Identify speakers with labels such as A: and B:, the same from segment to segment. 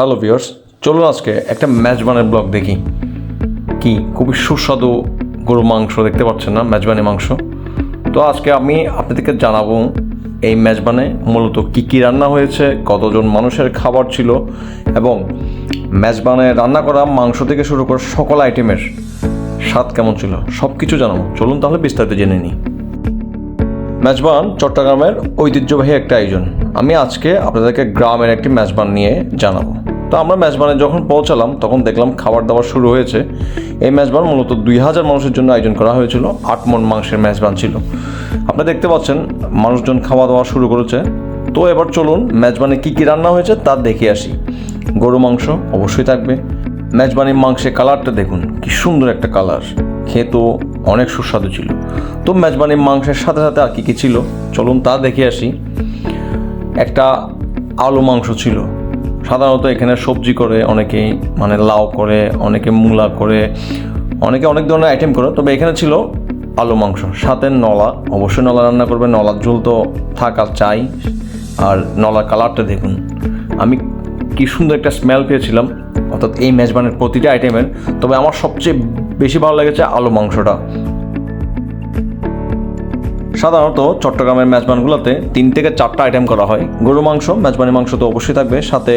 A: Hello viewers চলুন আজকে একটা মেজবানের ব্লগ দেখি। কি? খুবই সুস্বাদু গরু মাংস দেখতে পাচ্ছেন না মেজবানি মাংস। তো আজকে আমি আপনাদেরকে জানাব এই মেজবানে মূলত কী কী রান্না হয়েছে, কতজন মানুষের খাবার ছিল এবং মেজবানে রান্না করা মাংস থেকে শুরু করে সকল আইটেমের স্বাদ কেমন ছিল সব কিছু জানাব। চলুন তাহলে বিস্তারিত জেনে নিই। মেজবান চট্টগ্রামের ঐতিহ্যবাহী একটা আয়োজন। আমি আজকে আপনাদেরকে গ্রামের একটি মেজবান নিয়ে জানাব। তো আমরা মেজবানে যখন পৌঁছালাম, তখন দেখলাম খাবার দাবার শুরু হয়েছে। এই মেজবান মূলত দুই হাজার মানুষের জন্য আয়োজন করা হয়েছিল। আট মন মাংসের মেজবান ছিল। আপনারা দেখতে পাচ্ছেন, মানুষজন খাওয়া দাওয়া শুরু করেছে। তো এবার চলুন মেজবানে কী কী রান্না হয়েছে তা দেখে আসি। গরু মাংস অবশ্যই থাকবে। মেজবানির মাংসের কালারটা দেখুন, কি সুন্দর একটা কালার। খেতেও অনেক সুস্বাদু ছিল। তো মেজবানির মাংসের সাথে সাথে আর কী কী ছিল? চলুন তা দেখে আসি। একটা আলু মাংস ছিল। সাধারণত এখানে সবজি করে, অনেকেই মানে লাউ করে, অনেকে মূলা করে, অনেকে অনেক ধরনের আইটেম করে, তবে এখানে ছিল আলু মাংস, সাথে নলা, অবশ্যই নলা রান্না করবে, নলার ঝোল তো থাকা চাই, আর নলার কালারটা দেখুন। আমি কি সুন্দর একটা স্মেল পেয়েছিলাম, অর্থাৎ এই মেজবানের প্রতিটা আইটেমের তবে আমার সবচেয়ে বেশি ভালো লেগেছে আলু মাংসটা। সাধারণত চট্টগ্রামের মেজবানগুলোতে তিন থেকে চারটা আইটেম করা হয়। গরু মাংস মেজবানি মাংস তো অবশ্যই থাকবে। সাথে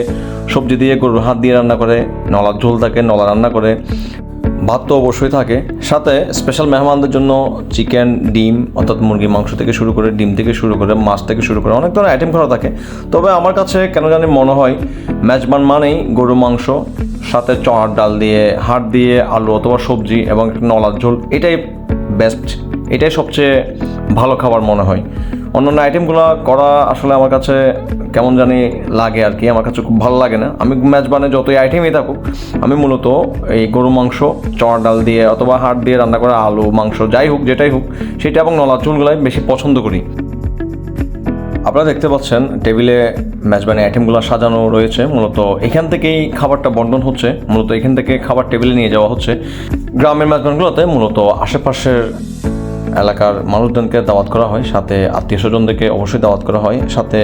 A: সবজি দিয়ে গরুর হাত দিয়ে রান্না করে, নলার ঝোল থাকে, নলা রান্না করে, ভাত তো অবশ্যই থাকে। সাথে স্পেশাল মেহমানদের জন্য চিকেন ডিম, অর্থাৎ মুরগির মাংস থেকে শুরু করে, ডিম থেকে শুরু করে, মাছ থেকে শুরু করে অনেক ধরনের আইটেম করা থাকে। তবে আমার কাছে কেন জানি মনে হয় মেজবান মানেই গরু মাংস, সাথে চড়ার ডাল দিয়ে, হাড় দিয়ে, আলু অথবা সবজি এবং নলার ঝোল, এটাই বেস্ট এটাই সবচেয়ে ভালো খাবার মনে হয়। অন্যান্য আইটেমগুলো করা আসলে আমার কাছে কেমন জানি লাগে আর কি, আমার কাছে খুব ভালো লাগে না। আমি ম্যাচ মেজবানে যতই আইটেমই থাকুক, আমি মূলত এই গরু মাংস চড় ডাল দিয়ে অথবা হাড় দিয়ে রান্না করা আলু, মাংস, যাই হোক, যেটাই হোক, সেটা এবং নলা চুলগুলাই বেশি পছন্দ করি। আপনারা দেখতে পাচ্ছেন, টেবিলে মেজবানি আইটেমগুলো সাজানো রয়েছে। মূলত এখান থেকেই খাবারটা বন্টন হচ্ছে। মূলত এখান থেকে খাবার টেবিলে নিয়ে যাওয়া হচ্ছে। গ্রামের মেজবানগুলোতে মূলত আশেপাশের এলাকার মানুষজনকে দাওয়াত করা হয়, সাথে আত্মীয় স্বজনদেরকে অবশ্যই দাওয়াত করা হয়, সাথে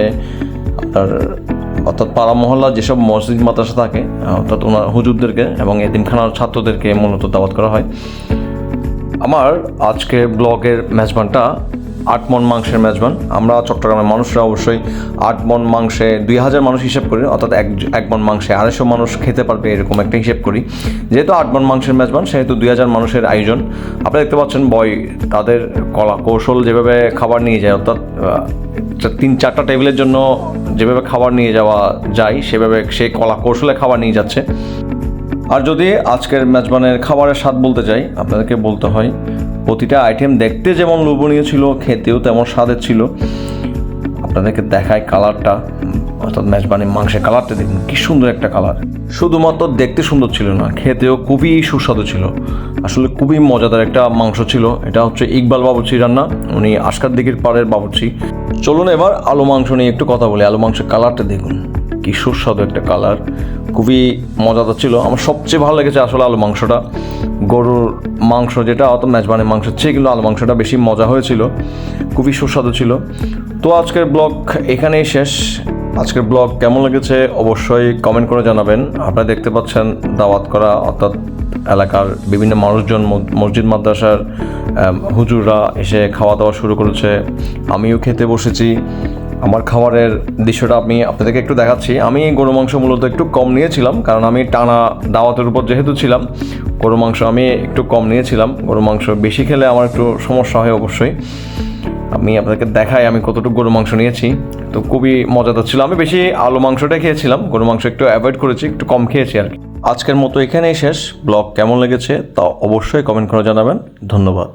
A: আপনার অর্থাৎ পাড়া মহল্লা যেসব মসজিদ, মাদ্রাসা থাকে, অর্থাৎ ওনার হুজুরদেরকে এবং এতিমখানার ছাত্রদেরকে মূলত দাওয়াত করা হয়। আমার আজকে ব্লগের মেজবানটা আট মন মাংসের মেজবান। আমরা চট্টগ্রামের মানুষরা অবশ্যই আট মন মাংসে দুই হাজার মানুষ হিসেব করি, অর্থাৎ এক এক মন মাংসে আড়াইশো মানুষ খেতে পারবে এরকম একটা হিসেব করি। যেহেতু আট মন মাংসের মেজবান, সেহেতু দুই হাজার মানুষের আয়োজন। আপনারা দেখতে পাচ্ছেন বয় তাদের কলা কৌশল যেভাবে খাবার নিয়ে যায়, অর্থাৎ তিন চারটা টেবিলের জন্য যেভাবে খাবার নিয়ে যাওয়া যায়, সেভাবে সে কলা কৌশলে খাবার নিয়ে যাচ্ছে। আর যদি আজকের মেজবানের খাবারের স্বাদ বলতে চাই, আপনাদেরকে বলতে হয় প্রতিটা আইটেম দেখতে যেমন লোভনীয় ছিল, খেতেও তেমন স্বাদের ছিল। আপনাদেরকে দেখায় কালারটা অর্থাৎ মেজবানির মাংসের কালারটা দেখুন কি সুন্দর একটা কালার শুধুমাত্র দেখতে সুন্দর ছিল না, খেতেও খুবই সুস্বাদু ছিল। আসলে খুবই মজাদার একটা মাংস ছিল। এটা হচ্ছে ইকবাল বাবুর্চি রান্না, উনি আজকার দিকের পাড়ের বাবুর্চি। চলুন এবার আলু মাংস নিয়ে একটু কথা বলি। আলু মাংসের কালারটা দেখুন। কি সুস্বাদু একটা কালার খুবই মজাদার ছিল। আমার সবচেয়ে ভালো লেগেছে আসলে আলু মাংসটা। গরুর মাংস যেটা, অত মেজবানের মাংসের চেয়ে কিন্তু আলু মাংসটা বেশি মজা হয়েছিল। খুবই সুস্বাদু ছিল। তো আজকের ব্লগ এখানেই শেষ। আজকের ব্লগ কেমন লেগেছে অবশ্যই কমেন্ট করে জানাবেন। আপনারা দেখতে পাচ্ছেন দাওয়াত করা, অর্থাৎ এলাকার বিভিন্ন মানুষজন মস- মসজিদ মাদ্রাসার হুজুররা এসে খাওয়া দাওয়া শুরু করেছে। আমিও খেতে বসেছি। আমার খাবারের দৃশ্যটা আমি আপনাদেরকে একটু দেখাচ্ছি। আমি গরু মাংস মূলত একটু কম নিয়েছিলাম, কারণ আমি টানা দাওয়াতের উপর যেহেতু ছিলাম গরু মাংস আমি একটু কম নিয়েছিলাম। গরু মাংস বেশি খেলে আমার একটু সমস্যা হয় অবশ্যই। আমি আপনাদেরকে দেখাই আমি কতটুকু গরু মাংস নিয়েছি। তো খুবই মজাদার ছিল। আমি বেশি আলু মাংসটাই খেয়েছিলাম গরু মাংস একটু অ্যাভয়েড করেছি, একটু কম খেয়েছি আর কি। আজকের মতো এখানেই শেষ। ব্লগ কেমন লেগেছে তা অবশ্যই কমেন্ট করে জানাবেন। ধন্যবাদ।